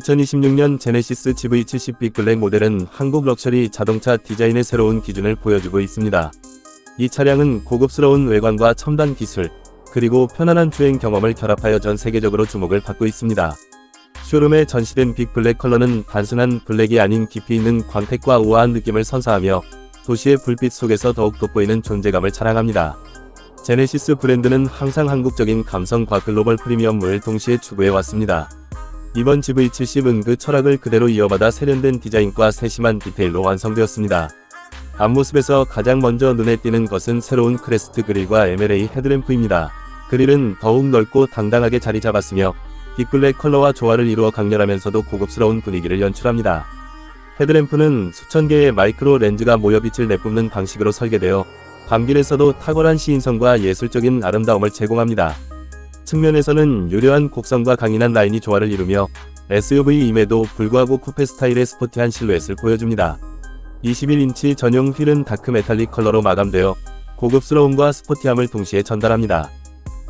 2026년 제네시스 GV70 빅블랙 모델은 한국 럭셔리 자동차 디자인의 새로운 기준을 보여주고 있습니다. 이 차량은 고급스러운 외관과 첨단 기술, 그리고 편안한 주행 경험을 결합하여 전 세계적으로 주목을 받고 있습니다. 쇼룸에 전시된 빅 블랙 컬러는 단순한 블랙이 아닌 깊이 있는 광택과 우아한 느낌을 선사하며 도시의 불빛 속에서 더욱 돋보이는 존재감을 자랑합니다. 제네시스 브랜드는 항상 한국적인 감성과 글로벌 프리미엄을 동시에 추구해 왔습니다. 이번 GV70은 그 철학을 그대로 이어받아 세련된 디자인과 세심한 디테일로 완성되었습니다. 앞모습에서 가장 먼저 눈에 띄는 것은 새로운 크레스트 그릴과 MLA 헤드램프입니다. 그릴은 더욱 넓고 당당하게 자리 잡았으며 빅블랙 컬러와 조화를 이루어 강렬하면서도 고급스러운 분위기를 연출합니다. 헤드램프는 수천 개의 마이크로 렌즈가 모여 빛을 내뿜는 방식으로 설계되어 밤길에서도 탁월한 시인성과 예술적인 아름다움을 제공합니다. 측면에서는 유려한 곡선과 강인한 라인이 조화를 이루며 SUV임에도 불구하고 쿠페 스타일의 스포티한 실루엣을 보여줍니다. 21인치 전용 휠은 다크 메탈릭 컬러로 마감되어 고급스러움과 스포티함을 동시에 전달합니다.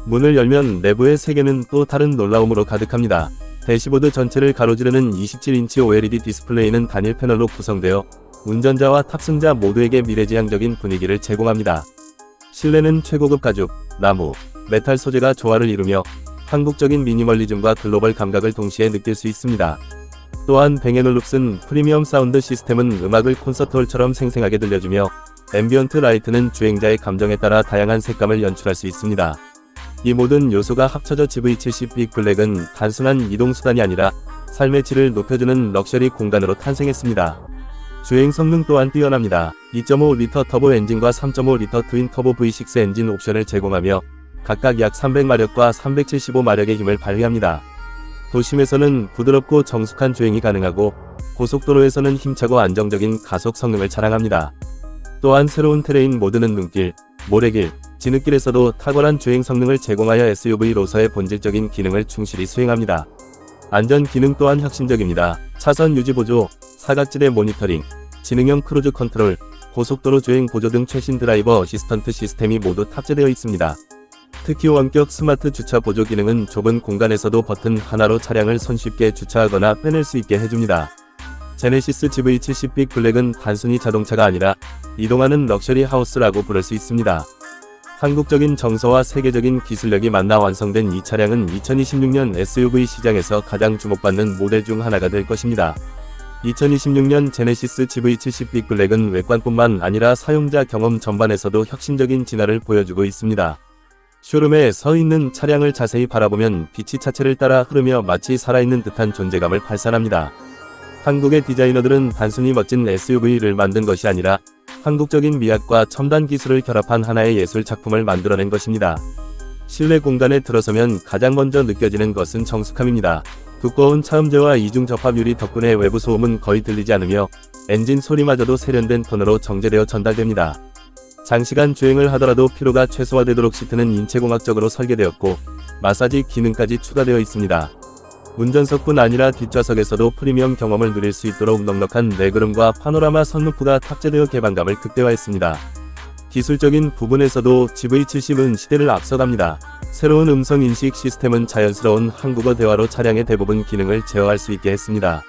문을 열면 내부의 세계는 또 다른 놀라움으로 가득합니다. 대시보드 전체를 가로지르는 27인치 OLED 디스플레이는 단일 패널로 구성되어 운전자와 탑승자 모두에게 미래지향적인 분위기를 제공합니다. 실내는 최고급 가죽, 나무, 메탈 소재가 조화를 이루며 한국적인 미니멀리즘과 글로벌 감각을 동시에 느낄 수 있습니다. 또한 뱅앤올룹슨 프리미엄 사운드 시스템은 음악을 콘서트홀처럼 생생하게 들려주며 앰비언트 라이트는 주행자의 감정에 따라 다양한 색감을 연출할 수 있습니다. 이 모든 요소가 합쳐져 GV70 빅 블랙은 단순한 이동수단이 아니라 삶의 질을 높여주는 럭셔리 공간으로 탄생했습니다. 주행 성능 또한 뛰어납니다. 2.5리터 터보 엔진과 3.5리터 트윈 터보 V6 엔진 옵션을 제공하며 각각 약 300마력과 375마력의 힘을 발휘합니다. 도심에서는 부드럽고 정숙한 주행이 가능하고 고속도로에서는 힘차고 안정적인 가속 성능을 자랑합니다. 또한 새로운 테레인 모드는 눈길, 모래길, 진흙길에서도 탁월한 주행 성능을 제공하여 SUV로서의 본질적인 기능을 충실히 수행합니다. 안전 기능 또한 혁신적입니다. 차선 유지 보조, 사각지대 모니터링, 지능형 크루즈 컨트롤, 고속도로 주행 보조 등 최신 드라이버 어시스턴트 시스템이 모두 탑재되어 있습니다. 특히 원격 스마트 주차 보조 기능은 좁은 공간에서도 버튼 하나로 차량을 손쉽게 주차하거나 빼낼 수 있게 해줍니다. 제네시스 GV70 빅 블랙은 단순히 자동차가 아니라 이동하는 럭셔리 하우스라고 부를 수 있습니다. 한국적인 정서와 세계적인 기술력이 만나 완성된 이 차량은 2026년 SUV 시장에서 가장 주목받는 모델 중 하나가 될 것입니다. 2026년 제네시스 GV70 빅 블랙은 외관뿐만 아니라 사용자 경험 전반에서도 혁신적인 진화를 보여주고 있습니다. 쇼룸에 서 있는 차량을 자세히 바라보면 빛이 차체를 따라 흐르며 마치 살아있는 듯한 존재감을 발산합니다. 한국의 디자이너들은 단순히 멋진 SUV를 만든 것이 아니라 한국적인 미학과 첨단 기술을 결합한 하나의 예술 작품을 만들어낸 것입니다. 실내 공간에 들어서면 가장 먼저 느껴지는 것은 정숙함입니다. 두꺼운 차음제와 이중 접합유리 덕분에 외부 소음은 거의 들리지 않으며 엔진 소리마저도 세련된 톤으로 정제되어 전달됩니다. 장시간 주행을 하더라도 피로가 최소화되도록 시트는 인체공학적으로 설계되었고 마사지 기능까지 추가되어 있습니다. 운전석뿐 아니라 뒷좌석에서도 프리미엄 경험을 누릴 수 있도록 넉넉한 레그룸과 파노라마 선루프가 탑재되어 개방감을 극대화했습니다. 기술적인 부분에서도 GV70은 시대를 앞서갑니다. 새로운 음성 인식 시스템은 자연스러운 한국어 대화로 차량의 대부분 기능을 제어할 수 있게 했습니다.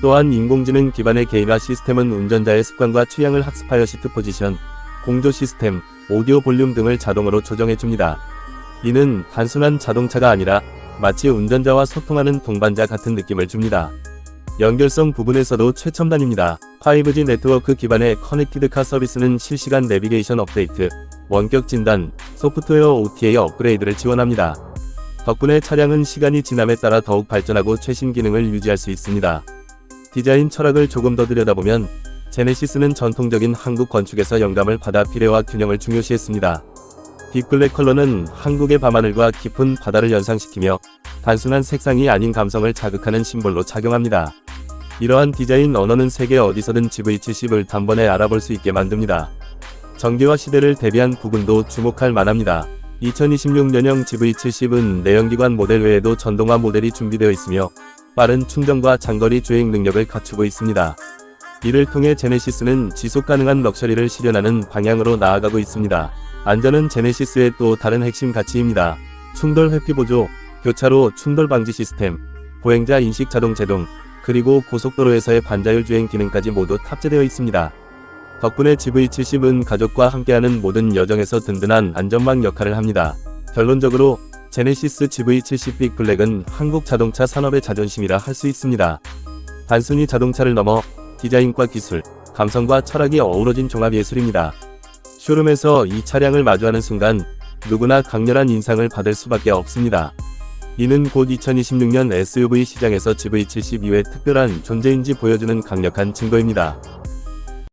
또한 인공지능 기반의 개인화 시스템은 운전자의 습관과 취향을 학습하여 시트 포지션, 공조 시스템, 오디오 볼륨 등을 자동으로 조정해줍니다. 이는 단순한 자동차가 아니라 마치 운전자와 소통하는 동반자 같은 느낌을 줍니다. 연결성 부분에서도 최첨단입니다. 5G 네트워크 기반의 커넥티드카 서비스는 실시간 내비게이션 업데이트, 원격 진단, 소프트웨어 OTA 업그레이드를 지원합니다. 덕분에 차량은 시간이 지남에 따라 더욱 발전하고 최신 기능을 유지할 수 있습니다. 디자인 철학을 조금 더 들여다보면 제네시스는 전통적인 한국 건축에서 영감을 받아 비례와 균형을 중요시했습니다. 빅블랙 컬러는 한국의 밤하늘과 깊은 바다를 연상시키며 단순한 색상이 아닌 감성을 자극하는 심볼로 작용합니다. 이러한 디자인 언어는 세계 어디서든 GV70을 단번에 알아볼 수 있게 만듭니다. 전기와 시대를 대비한 부분도 주목할 만합니다. 2026년형 GV70은 내연기관 모델 외에도 전동화 모델이 준비되어 있으며 빠른 충전과 장거리 주행 능력을 갖추고 있습니다. 이를 통해 제네시스는 지속 가능한 럭셔리를 실현하는 방향으로 나아가고 있습니다. 안전은 제네시스의 또 다른 핵심 가치입니다. 충돌 회피 보조, 교차로 충돌 방지 시스템, 보행자 인식 자동 제동, 그리고 고속도로에서의 반자율 주행 기능까지 모두 탑재되어 있습니다. 덕분에 GV70은 가족과 함께하는 모든 여정에서 든든한 안전망 역할을 합니다. 결론적으로 제네시스 GV70 빅 블랙은 한국 자동차 산업의 자존심이라 할 수 있습니다. 단순히 자동차를 넘어 디자인과 기술, 감성과 철학이 어우러진 종합 예술입니다. 쇼룸에서 이 차량을 마주하는 순간 누구나 강렬한 인상을 받을 수밖에 없습니다. 이는 곧 2026년 SUV 시장에서 GV70 이외 특별한 존재인지 보여주는 강력한 증거입니다.